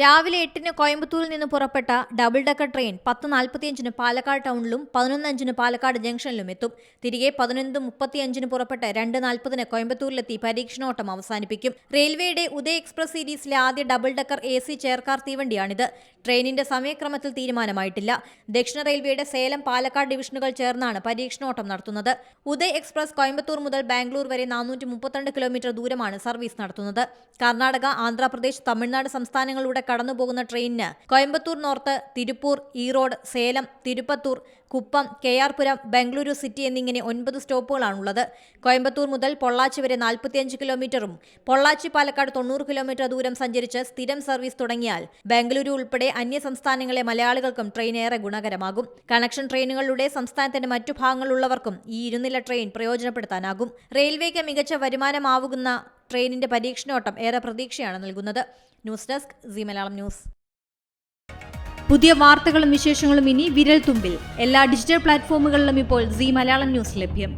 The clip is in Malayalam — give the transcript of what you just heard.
രാവിലെ എട്ടിന് കോയമ്പത്തൂരിൽ നിന്ന് പുറപ്പെട്ട ഡബിൾ ഡക്കർ ട്രെയിൻ പത്ത് നാൽപ്പത്തിയഞ്ചിന് പാലക്കാട് ടൗണിലും പതിനൊന്നഞ്ചിന് പാലക്കാട് ജംഗ്ഷനിലും എത്തും. തിരികെ പതിനൊന്ന് മുപ്പത്തിയഞ്ചിന് പുറപ്പെട്ട് രണ്ട് നാൽപ്പതിന് കോയമ്പത്തൂരിലെത്തി പരീക്ഷണോട്ടം അവസാനിപ്പിക്കും. റെയിൽവേയുടെ ഉദയ എക്സ്പ്രസ് സീരീസിലെ ആദ്യ double decker A C chair car തീവണ്ടിയാണിത്. ട്രെയിനിന്റെ സമയക്രമത്തിൽ തീരുമാനമായിട്ടില്ല. ദക്ഷിണ റെയിൽവേയുടെ സേലം പാലക്കാട് ഡിവിഷനുകൾ ചേർന്നാണ് പരീക്ഷണോട്ടം നടത്തുന്നത്. ഉദയ എക്സ്പ്രസ് കോയമ്പത്തൂർ മുതൽ ബാംഗ്ലൂർ വരെ നാനൂറ്റി കിലോമീറ്റർ ദൂരമാണ് സർവീസ് നടത്തുന്നത്. കർണാടക ആന്ധ്രാപ്രദേശ് തമിഴ്നാട് സംസ്ഥാനങ്ങളിലൂടെ കടന്നുപോകുന്ന ട്രെയിനിന് Coimbatore north Tiruppur Erode Salem Tirupattur Kuppam K R Puram Bengaluru city എന്നിങ്ങനെ ഒൻപത് സ്റ്റോപ്പുകളാണുള്ളത്. കോയമ്പത്തൂർ മുതൽ പൊള്ളാച്ചി വരെ നാൽപ്പത്തിയഞ്ച് കിലോമീറ്ററും പൊള്ളാച്ചി പാലക്കാട് തൊണ്ണൂറ് കിലോമീറ്റർ ദൂരം സഞ്ചരിച്ച് സ്ഥിരം സർവീസ് തുടങ്ങിയാൽ ബംഗളൂരു ഉൾപ്പെടെ അന്യ സംസ്ഥാനങ്ങളെ മലയാളികൾക്കും ട്രെയിൻ ഏറെ ഗുണകരമാകും. കണക്ഷൻ ട്രെയിനുകളിലൂടെ സംസ്ഥാനത്തിന്റെ മറ്റു ഭാഗങ്ങളിലുള്ളവർക്കും ഈ ഇരുനില ട്രെയിൻ പ്രയോജനപ്പെടുത്താനാകും. റെയിൽവേക്ക് മികച്ച വരുമാനമാവുന്ന ട്രെയിനിന്റെ പരീക്ഷണോട്ടം ഏറെ പ്രതീക്ഷയാണ് നൽകുന്നത്. News desk C Malayalam news. പുതിയ വാർത്തകളും വിശേഷങ്ങളും ഇനി വിരൽ തുമ്പിൽ എല്ലാ ഡിജിറ്റൽ പ്ലാറ്റ്ഫോമുകളിലും ഇപ്പോൾ സി മലയാളം ന്യൂസ് ലഭ്യം.